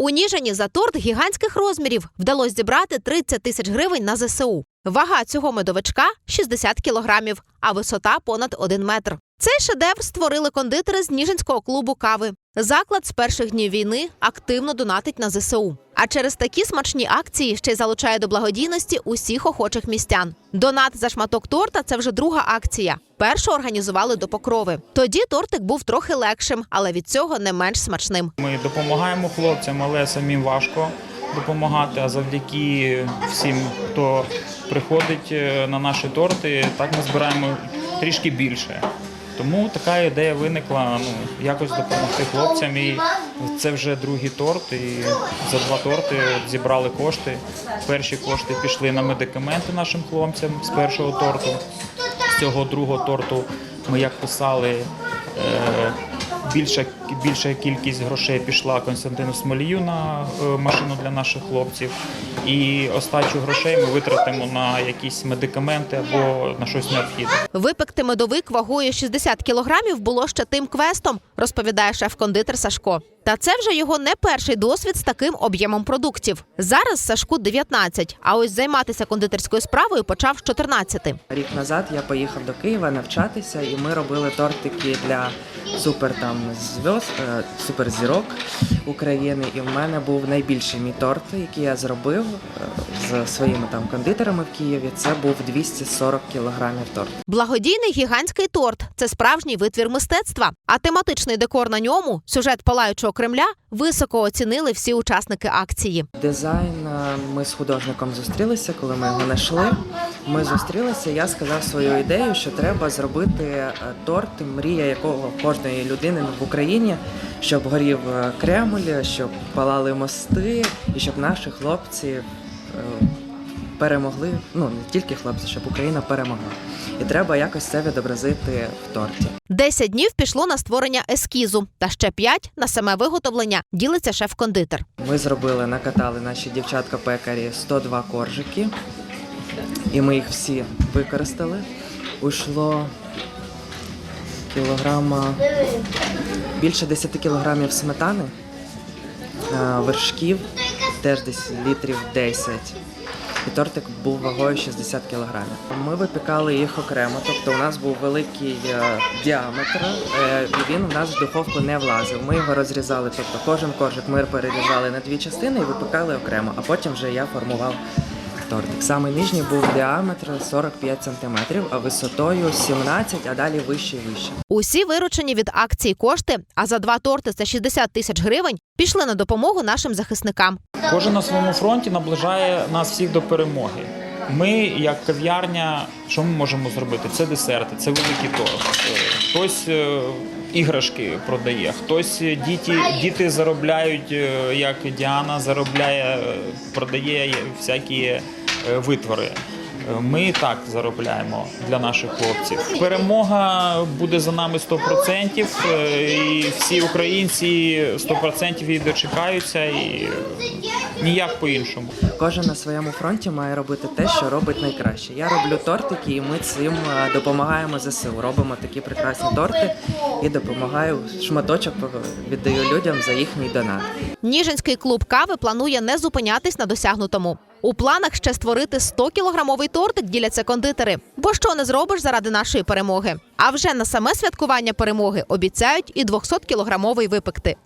У Ніжині за торт гігантських розмірів вдалося зібрати 30 тисяч гривень на ЗСУ. Вага цього медовичка 60 кілограмів, а висота понад 1 метр. Цей шедевр створили кондитери з Ніжинського клубу кави. Заклад з перших днів війни активно донатить на ЗСУ. А через такі смачні акції ще й залучає до благодійності усіх охочих містян. Донат за шматок торта це вже друга акція. Першу організували до покрови. Тоді тортик був трохи легшим, але від цього не менш смачним. Ми допомагаємо хлопцям, але самим важко допомагати. А завдяки всім, хто приходить е, на наші торти, так ми збираємо трішки більше. Тому така ідея виникла ну, якось допомогти хлопцям. І це вже другий торт. І за два торти зібрали кошти. Перші кошти пішли на медикаменти нашим хлопцям з першого торту. Цього другого торту ми як писали. Е, Більша, більша кількість грошей пішла Константину Смолію на е, машину для наших хлопців. І остачу грошей ми витратимо на якісь медикаменти або на щось необхідне. Випекти медовик вагою 60 кілограмів було ще тим квестом, розповідає шеф-кондитер Сашко. Та це вже його не перший досвід з таким об'ємом продуктів. Зараз Сашку 19, а ось займатися кондитерською справою почав з 14. Рік назад я поїхав до Києва навчатися, і ми робили тортики для супер там зв'яз, е, суперзірок України. І в мене був найбільший мій торт, який я зробив е, з своїми там кондитерами в Києві. Це був 240 кілограмів торт. Благодійний гігантський торт це справжній витвір мистецтва. А тематичний декор на ньому, сюжет палаючого Кремля, високо оцінили всі учасники акції. Дизайн е, ми з художником зустрілися, коли ми його знайшли. Ми зустрілися. Я сказав свою ідею, що треба зробити е, торт, мрія якого кожної людини в Україні, щоб горів е, Кремль, щоб палали мости, і щоб наші хлопці перемогли. Ну не тільки хлопці, щоб Україна перемогла. І треба якось це відобразити в торті. 10 днів пішло на створення ескізу, та ще 5 – на саме виготовлення. Ділиться шеф-кондитер. Ми зробили, накатали наші дівчатка-пекарі 102 коржики, і ми їх всі використали. Уйшло кілограма більше 10 кілограмів сметани, вершків, теж десь літрів 10. І тортик був вагою 60 кілограмів. Ми випікали їх окремо, тобто у нас був великий е, діаметр, е, і він у нас в духовку не влазив. Ми його розрізали, тобто кожен коржик ми перерізали на дві частини і випікали окремо, а потім вже я формував тортик. Самий нижній був діаметр 45 см, а висотою 17, а далі вище і вище. Усі виручені від акції кошти, а за два торти це 60 тисяч гривень, пішли на допомогу нашим захисникам. Кожен на своєму фронті наближає нас всіх до перемоги. Ми, як кав'ярня, що ми можемо зробити? Це десерти, це великий торт. Хтось е, іграшки продає, хтось е, діти, діти заробляють, е, як Діана заробляє, продає всякі витвори. Е, Ми так заробляємо для наших хлопців. Перемога буде за нами 100%, е, і всі українці 100% її дочекаються, і е, ніяк по-іншому. Кожен на своєму фронті має робити те, що робить найкраще. Я роблю тортики, і ми цим е, допомагаємо ЗСУ. Робимо такі прекрасні торти і допомагаю шматочок е, віддаю людям за їхній донат. Ніжинський клуб кави планує не зупинятись на досягнутому. У планах ще створити 100-кілограмовий тортик діляться кондитери. Бо що не зробиш заради нашої перемоги? А вже на саме святкування перемоги обіцяють і 200-кілограмовий випекти.